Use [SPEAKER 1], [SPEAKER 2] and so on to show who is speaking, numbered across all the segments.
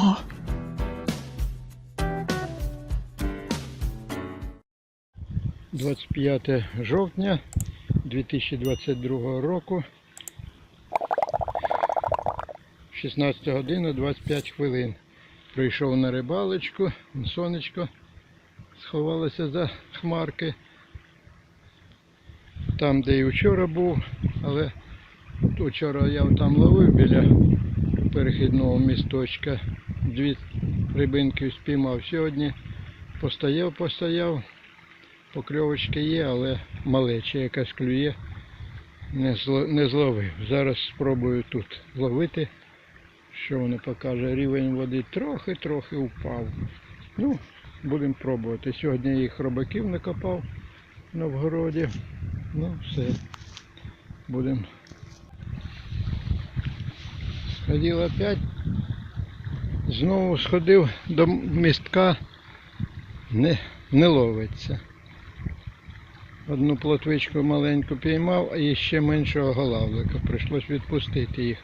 [SPEAKER 1] О! «25 жовтня 2022 року. 16 година 25 хвилин. Прийшов на рибалочку, сонечко сховалося за хмарки. Там, де і вчора був, але вчора я там ловив біля перехідного місточка. Дві рибинки спіймав сьогодні. Постояв, постояв. Покльовочки є, але малеча якась клює. Не, зло, не зловив. Зараз спробую тут ловити. Що воно покаже? Рівень води трохи-трохи впав. Ну, будемо пробувати. Сьогодні їх робаків накопав на вгороді. Ну, все. Будемо. Сходив опять. Знову сходив до містка. Не, не ловиться. Одну плотвичку маленьку піймав, а ще меншого голавлика. Прийшлось відпустити їх.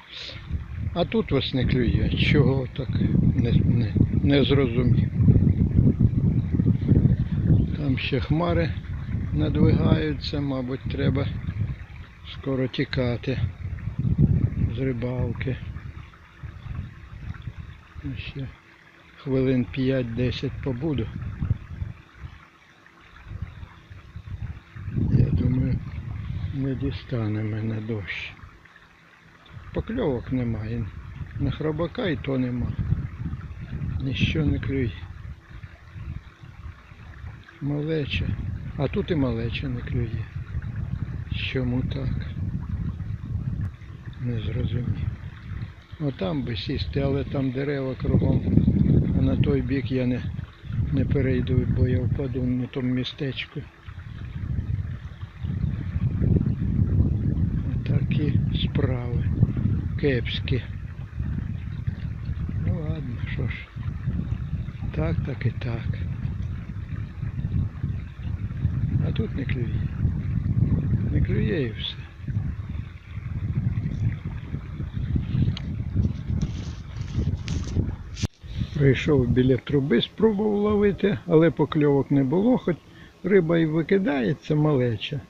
[SPEAKER 1] А тут вас не клює. Чого так не, не, не зрозумів. Там ще хмари надвигаються, мабуть, треба скоро тікати з рибалки. Ще хвилин 5-10 побуду. Я думаю, не дістане мене дощ. Покльовок немає. На хробака і то нема. Ніщо не клює. Малеча. А тут і малеча не клює. Чому так? Не зрозумів. Отам би сісти, але там дерева кругом. А на той бік я не, не перейду, бо я впаду на тому містечку. Такі справи. Кепські. Ну ладно, що ж. Так, так і так. А тут не клює. Не клює і все. Прийшов біля труби, спробував ловити, але покльовок не було, хоч риба і викидається малеча.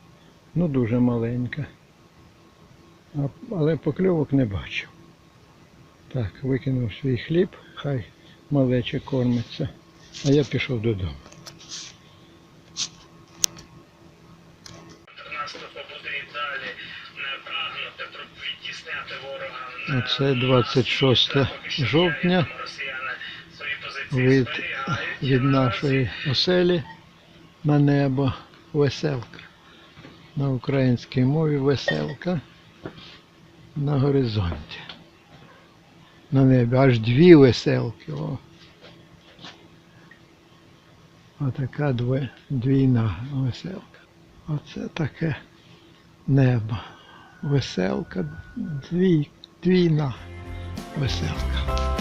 [SPEAKER 1] Ну дуже маленька. А, але покльовок не бачив. Так, викинув свій хліб, хай малече кормиться. А я пішов додому. Оце 26 жовтня. Від, від нашої оселі на небо веселка. На українській мові веселка на горизонті. На небі аж дві веселки. О. Отака двійна веселка. Оце таке небо. Веселка, дві, двійна веселка.